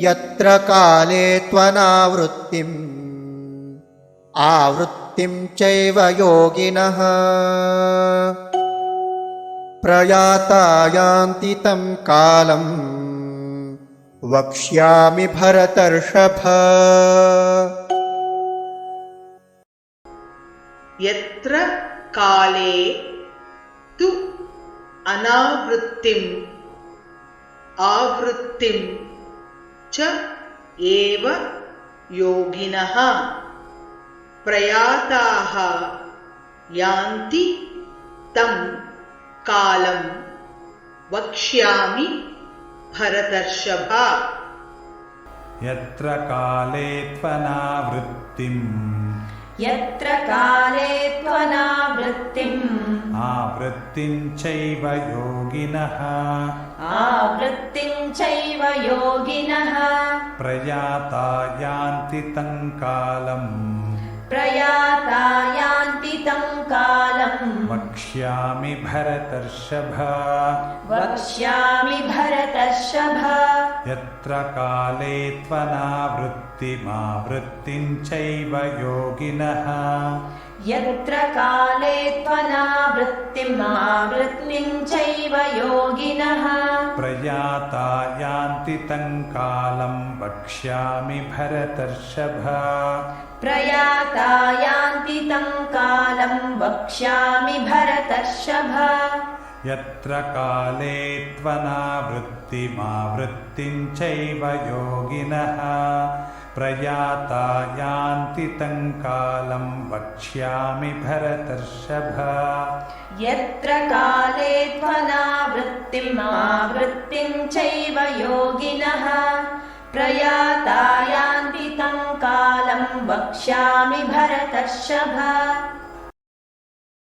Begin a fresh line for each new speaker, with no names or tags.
यत्र काले त्वनावृत्तिम् आवृत्तिं चैव योगिनः। प्रयाता यान्ति तं कालम् वक्ष्यामि भरतर्षभ।
यत्र काले तु अनावृत्तिम् आवृत्तिं च एव योगिनः। प्रयाताः यान्ति तं कालं वक्ष्यामि भरतर्षभा।
यत्र काले त्वनावृत्तिम्।
यत्र काले त्वनावृत्तिम्।
आवृत्तिं चैव योगिनः।
आवृत्तिम् चैव योगिनः।
प्रयाता यान्ति तं कालम्।
प्रयाता यान्ति तं
वक्ष्यामि भरतर्षभ।
वक्ष्यामि भरतर्षभ।
यत्र काले त्वनावृत्तिमावृत्तिं चैव योगिनः।
यत्र काले त्वनावृत्तिमावृत्तिम् चैव योगिनः।
प्रयाता यान्ति तं कालं वक्ष्यामि भरतर्षभ।
प्रयाता यान्ति तं वक्ष्यामि भरतर्षभ।
यत्र काले त्वनावृत्तिमावृत्तिं चैव योगिनः। प्रयाता यान्ति तं कालं वक्ष्यामि भरतर्षभ।
यत्र काले त्वनावृत्तिमावृत्तिम् चैव योगिनः। प्रयाता यान्ति तं कालं वक्ष्यामि भरतर्षभ